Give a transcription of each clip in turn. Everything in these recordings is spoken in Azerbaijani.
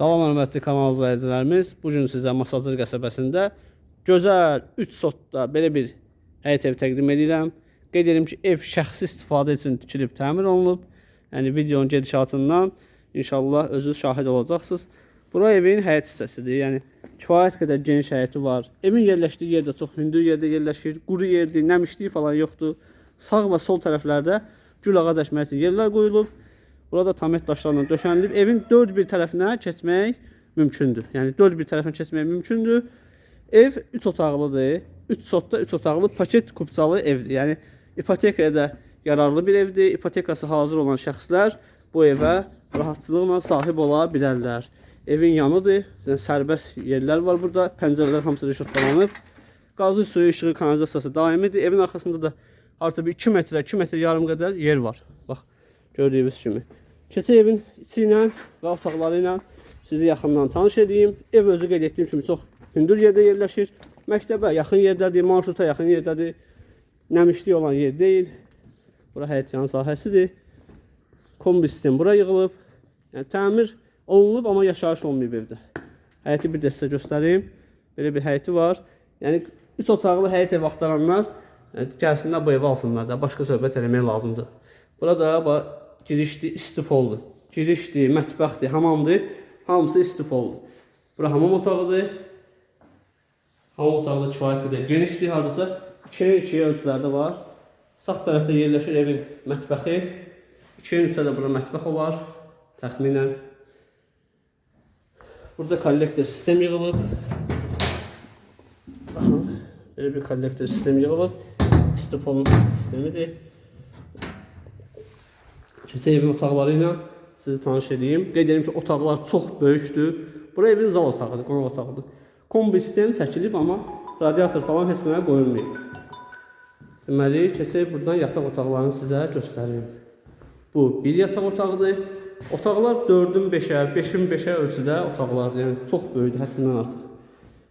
Salam hörmətli kanal izləyicilərimiz. Bu gün sizə Masazır qəsəbəsində gözəl 3 sotda belə bir həyət ev təqdim edirəm. Qeyd edim ki, ev şəxsi istifadə üçün tikilib təmir olunub. Yəni videonun gedişatından inşallah özünüz şahid olacaqsınız. Bura evin həyət hissəsidir. Yəni kifayət qədər geniş həyəti var. Evin yerləşdiyi yer də çox hündür yerdə yerləşir. Quru yerdir, nəmişlik falan yoxdur. Sağ və sol tərəflərdə gül ağac əkmək üçün yerlər qoyulub. Burada tamet daşlarla döşənilib. Evin dörd bir tərəfinə keçmək mümkündür. Yəni dörd bir tərəfinə keçmək mümkündür. Ev 3 otaqlıdır. 3 sotda 3 otaqlı paket kupçalı evdir. Yəni ipotekaya da yararlı bir evdir. İpotekası hazır olan şəxslər bu evə rahatçılıqla sahib ola bilərlər. Evin yanıdır. Yəni sərbəst yerlər var burada. Pəncərələr hamısı rişotlanıb. Qazı suyu, işığı, kanalizasiyası daimidir. Evin arxasında da artıq bir 2 metrə, 2 metr yarım qədər yer var. Bax, gördüyünüz kimi. Keçək evin içi ilə və otaqları ilə sizi yaxından tanış edeyim. Ev özü qeyd etdiyim kimi çox hündür yerdə yerləşir. Məktəbə yaxın yerdədir, marşruta yaxın yerdədir. Nəmişlik olan yer deyil. Bura həyət yanı sahəsidir. Kombi sistem bura yığılıb. Yəni təmir olunub, amma yaşayış olmayıb evdə. Həyəti bir də sizə göstərim. Belə bir həyəti var. Yəni 3 otaqlı həyət ev axtaranlar yəni, gəlsinlər bu evi alsınlar da. Başqa söhbət eləmək lazımdır. Burada bax girişdir, istifoldur. Girişdir, mətbəxdir, hamamdır. Hamısı istifoldur. Bura hamam otağıdır. Hamam otağı da kifayət qədər genişdir. Hardasa 2-yə 2 ölçülərdə var. Sağ tərəfdə yerləşir evin mətbəxi. 2-yə 3-ə də bura mətbəx olar. Təxminən. Burada kollektor sistem yığılıb. Baxın, belə bir kollektor sistem yığılıb. Istifolun sistemidir. Keçək evin otaqları ilə sizi tanış edeyim. Qeyd edim ki, otaqlar çox böyükdür. Bura evin zal otağıdır, qonaq otağıdır. Kombi sistem çəkilib, amma radiator falan heç nəyə qoyulmayıb. Deməli, keçək buradan yataq otaqlarını sizə göstərim. Bu bir yataq otağıdır. Otaqlar 4-ün 5-ə, 5-in 5-ə ölçüdə otaqlardır. Yəni çox böyükdür, həddindən artıq.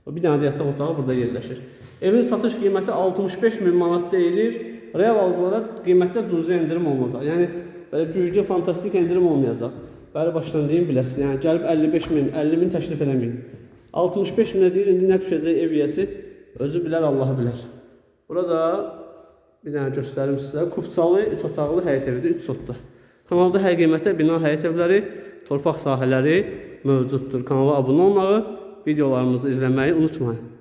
Bir dənə də yataq otağı burada yerləşir. Evin satış qiyməti 65 min manat deyilir. Real alıcılara qiymətdə cüzi endirim olunacaq. Yəni belə güclü, fantastik endirim olmayacaq. Bəri başdan deyim biləsiniz. Yəni gəlib 55 min, 50 min təklif eləməyin. 65 minə deyir, indi nə düşəcək ev yiyəsi özü bilər, Allah bilər. Burada bir dənə göstərim sizə. Kupçalı 3 otaqlı həyət evidir, 3 sotda. Kanalda hər qiymətə bina həyət evləri, torpaq sahələri mövcuddur. Kanala abunə olmağı, videolarımızı izləməyi unutmayın.